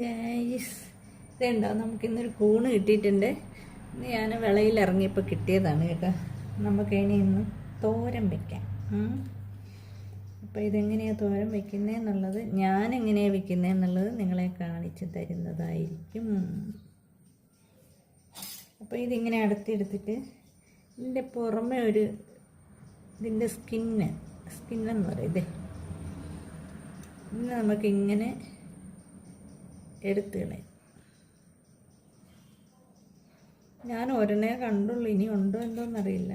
Guys ഇതുണ്ടോ? നമുക്കിന്നൊരു കൂണ് കിട്ടിയിട്ടുണ്ട്. ഇന്ന് ഞാൻ വിളയിൽ ഇറങ്ങിയപ്പോൾ കിട്ടിയതാണ് കേട്ടോ. നമുക്ക് ഇനി ഇന്ന് തോരൻ വെക്കാം. അപ്പോൾ ഇതെങ്ങനെയാണ് തോരൻ വെക്കുന്നതെന്നുള്ളത് ഞാൻ എങ്ങനെയാണ് വെക്കുന്നതെന്നുള്ളത് നിങ്ങളെ കാണിച്ചു തരുന്നതായിരിക്കും. അപ്പോൾ ഇതിങ്ങനെ അടുത്തെടുത്തിട്ട് ഇതിന്റെ പുറമെ ഒരു ഇതിന്റെ സ്കിന്ന് സ്കിന്നെന്ന് പറയും. ഇതേ. ഇന്ന് നമുക്കിങ്ങനെ എടുത്ത് കളയാം ഞാൻ ഒരെണ്ണേ കണ്ടുള്ളൂ. ഇനി ഉണ്ടോ എന്തോന്നറിയില്ല.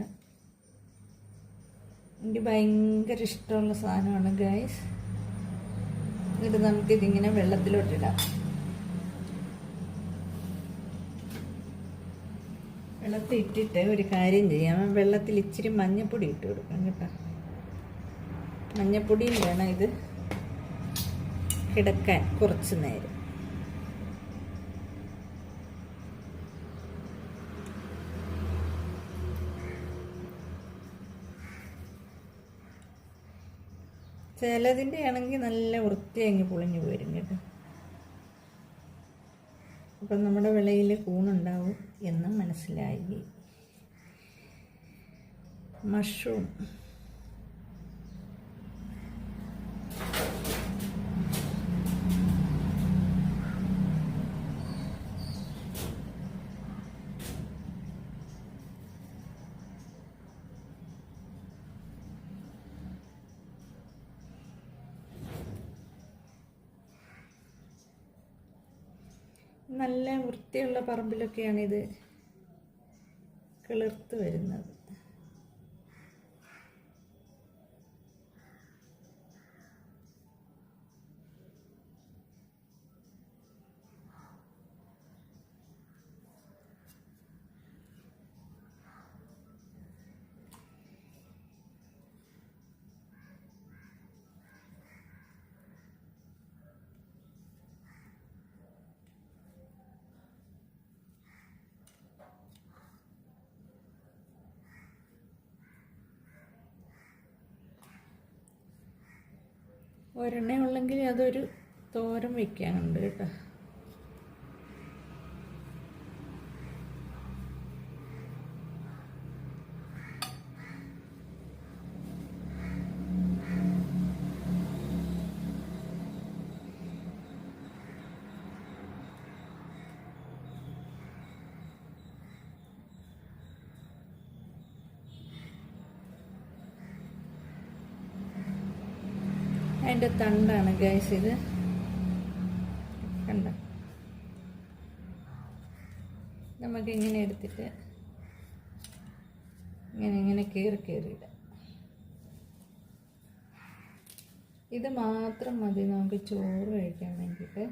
എനിക്ക് ഭയങ്കര ഇഷ്ടമുള്ള സാധനമാണ് ഗൈസ് എന്നിട്ട് നമുക്കിതിങ്ങനെ വെള്ളത്തിലോട്ടിടാം. വെള്ളത്തിൽ ഇട്ടിട്ട് ഒരു കാര്യം ചെയ്യാം. വെള്ളത്തിൽ ഇച്ചിരി മഞ്ഞപ്പൊടി ഇട്ട് കൊടുക്കാം കേട്ടോ. മഞ്ഞപ്പൊടിയും വേണം ഇത് കിടക്കാൻ കുറച്ച് നേരം. ചിലതിന്റെ ആണെങ്കിൽ നല്ല വൃത്തിയങ്ങ് പൊളിഞ്ഞു പോരും കേട്ടോ. അപ്പം നമ്മുടെ വിളയിൽ കൂണുണ്ടാവും എന്ന് മനസ്സിലായി. മഷ്റൂം നല്ല വൃത്തിയുള്ള പറമ്പിലൊക്കെയാണിത് കിളിർത്ത് വരുന്നത്. ഒരെണ്ണ ഉള്ളെങ്കിൽ അതൊരു തോരം വെക്കാനുണ്ട് കേട്ടോ. അതിന്റെ തണ്ടാണ് ഗൈസ് ഇത്. കണ്ട? നമുക്ക് ഇങ്ങനെ എടുത്തിട്ട് ഇങ്ങനെ ഇങ്ങനെ കയറി കീറിയിടാം ഇത് മാത്രം മതി നമുക്ക് ചോറ് കഴിക്കാൻ വേണ്ടിയിട്ട്.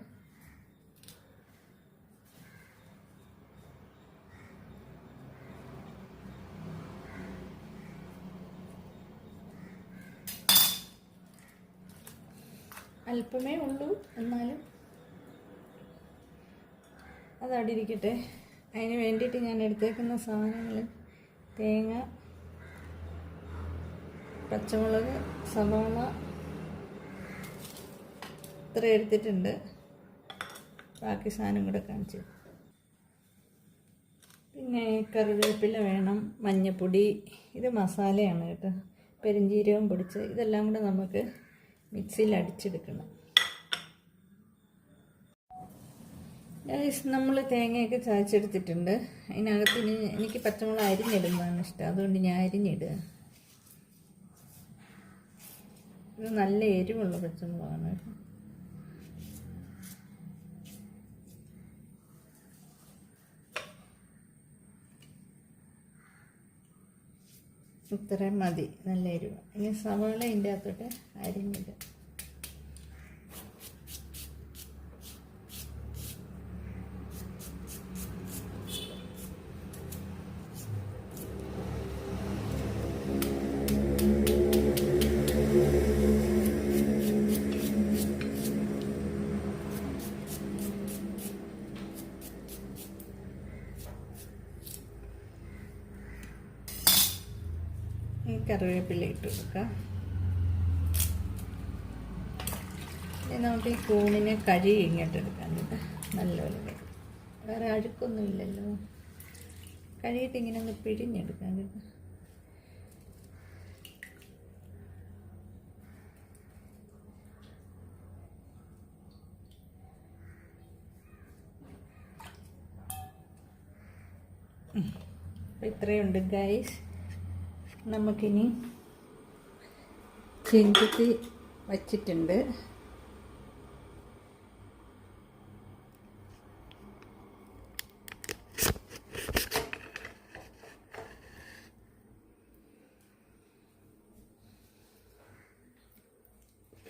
അല്പമേ ഉള്ളൂ എന്നാലും അതടിയിരിക്കട്ടെ. അതിന് വേണ്ടിയിട്ട് ഞാൻ എടുത്തേക്കുന്ന സാധനങ്ങൾ തേങ്ങ പച്ചമുളക് സവാള ഇത്ര എടുത്തിട്ടുണ്ട്. ബാക്കി സാധനം കൂടെ കാണിച്ചു പിന്നെ കറിവേപ്പില വേണം മഞ്ഞപ്പൊടി. ഇത് മസാലയാണ് കേട്ടോ. പെരിഞ്ചീരകം പൊടിച്ച് ഇതെല്ലാം കൂടെ നമുക്ക് മിക്സിയിൽ അടിച്ചെടുക്കണം. നമ്മൾ തേങ്ങയൊക്കെ ചായച്ചെടുത്തിട്ടുണ്ട് അതിനകത്ത് ഇനി എനിക്ക് പച്ചമുളക് അരിഞ്ഞിടുന്നതാണ് ഇഷ്ടം. അതുകൊണ്ട് ഞാൻ അരിഞ്ഞിടുക ഇത് നല്ല എരിവുള്ള പച്ചമുളകാണ്. ഇത്രയും മതി. നല്ല എരിവ്. ഇനി സവാള ഇതിന്റെ അകത്തോട്ട് അരിഞ്ഞിടുക കറിവേപ്പില ഇട്ട് കൊടുക്കാം. നമുക്ക് ഈ കൂണിനെ കഴുകി ഇങ്ങോട്ട് എടുക്കാൻ നല്ലപോലെ വേറെ അഴുക്കൊന്നും ഇല്ലല്ലോ. കഴുകിയിട്ട് ഇങ്ങനെ ഒന്ന് പിഴിഞ്ഞെടുക്കാൻ കേട്ടോ. ഇത്രയുണ്ട് ഗൈസ്. നമുക്കിനി ചെഞ്ചത്തി വച്ചിട്ടുണ്ട്.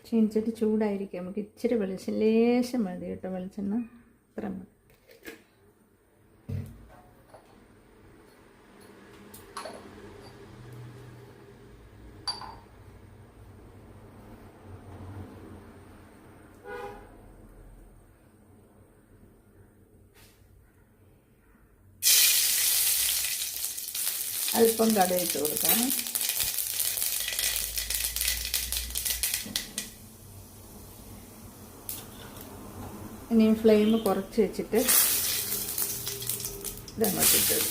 ചീനിച്ചട്ടി ചൂടായിരിക്കും. നമുക്ക് ഇച്ചിരി വെളിച്ചം ലേശം മതി കേട്ടോ വെളിച്ചെണ്ണ. ഇത്ര മതി. അല്പം കടയിട്ട് കൊടുക്കാം. ഇനിയും ഫ്ലെയിം കുറച്ച് വെച്ചിട്ട് ഇതങ്ങോട്ട് ഇട്ടത്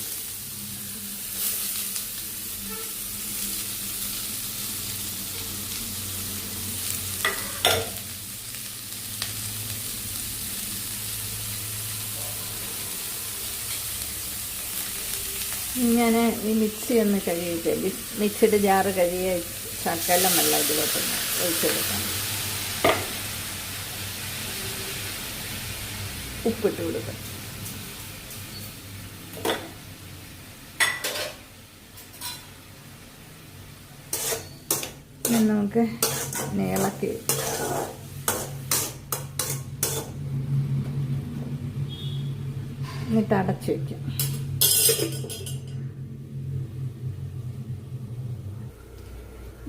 ഞാൻ ഈ മിക്സി ഒന്ന് കഴുകിയിട്ട് മിക്സിയുടെ ജാറ് കഴുകിയ ശക്കലം നല്ല ഇതിലോട്ടൊന്ന് ഒഴിച്ചെടുക്കാം. ഉപ്പിട്ട് കൊടുക്കാം. ഇനി നമുക്ക് ഇളക്കി എന്നിട്ട് അടച്ചു വയ്ക്കാം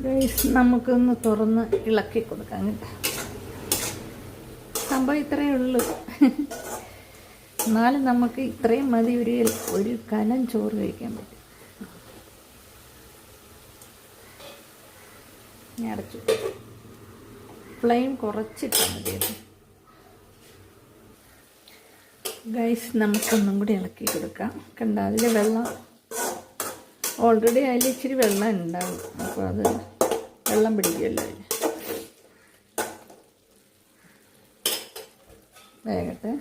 ഗൈസ് നമുക്കൊന്ന് തുറന്ന് ഇളക്കി കൊടുക്കാം കേട്ടോ. സംഭവം ഇത്രയേ ഉള്ളൂ. എന്നാലും നമുക്ക് ഇത്രയും മതി ഒരു ഒരു കനം ചോറ് കഴിക്കാൻ പറ്റും. ഞാൻ അടച്ചു. ഫ്ലെയിം കുറച്ചിട്ടാൽ മതി ഗൈസ് നമുക്കൊന്നും കൂടി ഇളക്കി കൊടുക്കാം. കണ്ട അതിൽ വെള്ളം ഓൾറെഡി അതിൽ ഇച്ചിരി വെള്ളം ഉണ്ടാവും. അപ്പോൾ അത് വെള്ളം പിടിക്കുമല്ലോ അതിൽ വേഗട്ടെ.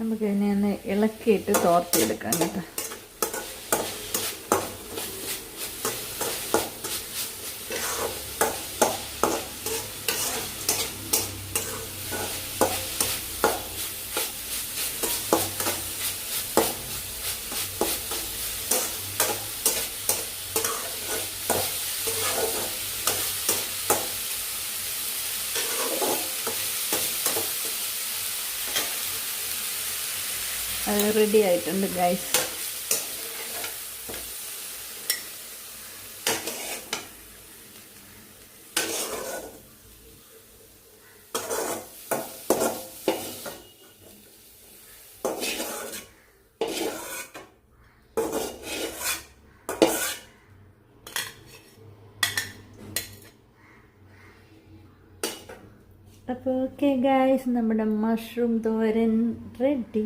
നമുക്കതിനെ ഒന്ന് ഇളക്കിയിട്ട് തോർത്തിയെടുക്കാം കേട്ടോ. അത് റെഡി ആയിട്ടുണ്ട് ഗൈസ് അപ്പോൾ ഓക്കെ ഗായ്സ് നമ്മുടെ മഷ്റൂം തോരൻ റെഡി